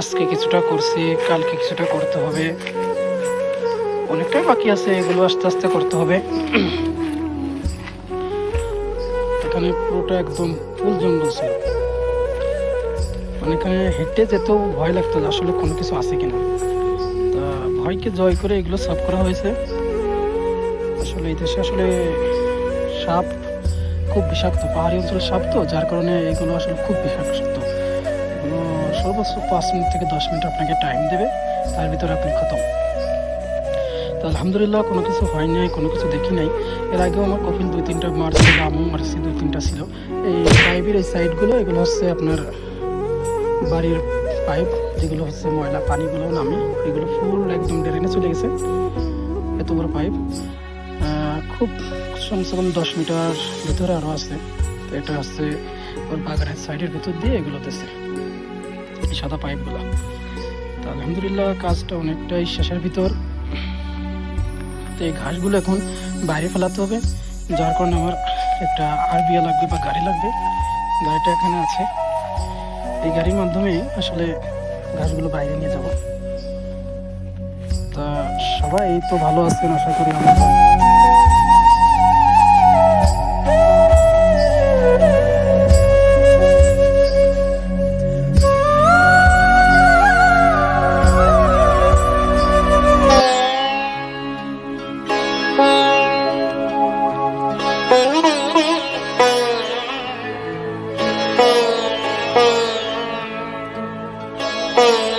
আজকে কিছুটা করছি কালকে কিছুটা করতে হবে। অনেকটাই বাকি আছে এগুলো আস্তে আস্তে করতে হবে। এখানে পুরোটা একদম ফুল জঙ্গল ছিল। মানে এখানে হেঁটে যেতেও ভয় লাগতো আসলে কোনো কিছু আছে কিনা। তা ভয়কে জয় করে এগুলো সাফ করা হয়েছে। আসলে এই দেশে আসলে সাপ খুব বিষাক্ত, পাহাড়ি অঞ্চলের সাপ তো যার কারণে এগুলো আসলে খুব বিষাক্ত এগুলো সর্বোচ্চ পাঁচ মিনিট থেকে দশ মিনিট আপনাকে টাইম দেবে, তার ভিতরে আপনি খতম। তো আলহামদুলিল্লাহ, কোনো কিছু হয় নাই, কোনো কিছু দেখি নাই। এর আগেও আমার কফিল দুই তিনটা মারছিল আমও মারছি দুই তিনটা ছিল। এই পাইপের এই সাইডগুলো, এগুলো হচ্ছে আপনার বাড়ির পাইপ, যেগুলো হচ্ছে ময়লা পানিগুলো নামে, এগুলো ফুল একদম ড্রেনে চলে গেছে। এত বড় পাইপ। খুব কমসে কম দশ মিটার ভিতরে আরও আছে। তো এটা হচ্ছে ওর বাগানের সাইডের ভিতর দিয়ে এগুলো এই সাদা পাইপগুলো। তো আলহামদুলিল্লাহ কাজটা অনেকটাই শেষের ভিতর। তো এই ঘাসগুলো এখন বাইরে ফেলাতে হবে। যার কারণে আমার একটা আরবিয়া লাগবে বা গাড়ি লাগবে। গাড়িটা এখানে আছে। এই গাড়ির মাধ্যমে আসলে ঘাসগুলো বাইরে নিয়ে যাব। তা সবাই তো ভালো আছেন, আশা করি আমরা Mm-hmm.